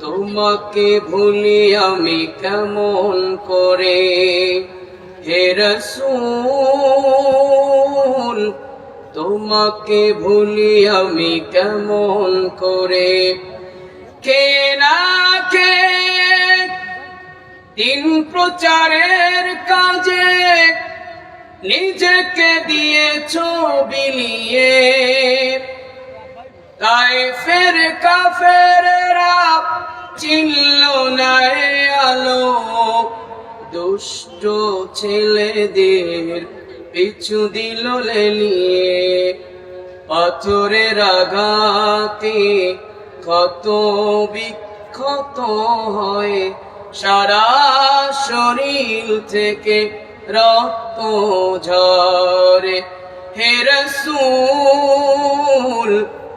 তোমাকে ভুলি আমি কেমন করে? হে রসূল, তোমাকে ভুলি আমি কেমন করে? কে না কে দিন প্রচারের কাজে নিজেকে দিয়েছ বিলিয়ে? তাই ফের কাফেররা চিনল না আলো। দুষ্ট ছেলেদের পিছু দিল লেলিয়ে। পাথরের আঘাতে কত বিক্ষত হয় সারা শরীর থেকে রক্ত ঝরে। হে রসূল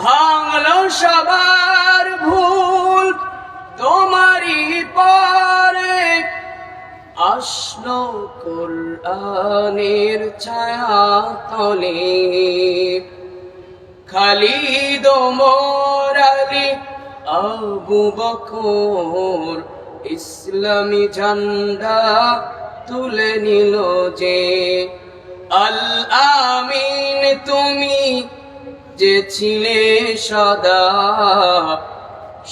ভাঙলো সবার ভুল, তোমারই পরে আসলো কোরআনের ছায়া তলে। খালিদ মোরালি আবু বকর, ইসলামী ঝান্ডা তুলে নিল যে আল আমিন তুমি যে ছিলে সদা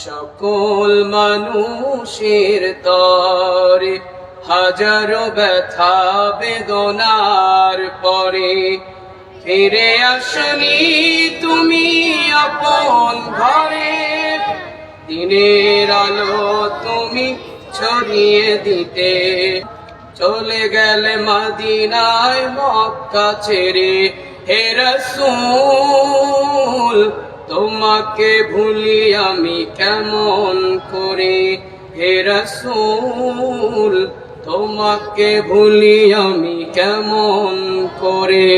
সকল মানুষের তরে, হাজারো ব্যথা বেদনার পরে ফিরে আসনি তুমি আপন ঘরে। দিনের আলো তুমি ছড়িয়ে দিতে চলে গেলে মদিনায় মক্কা ছেড়ে, হে রসুল, তোমাকে ভুলি আমি কেমন করে? হে রসুল, তোমাকে ভুলি আমি কেমন করে?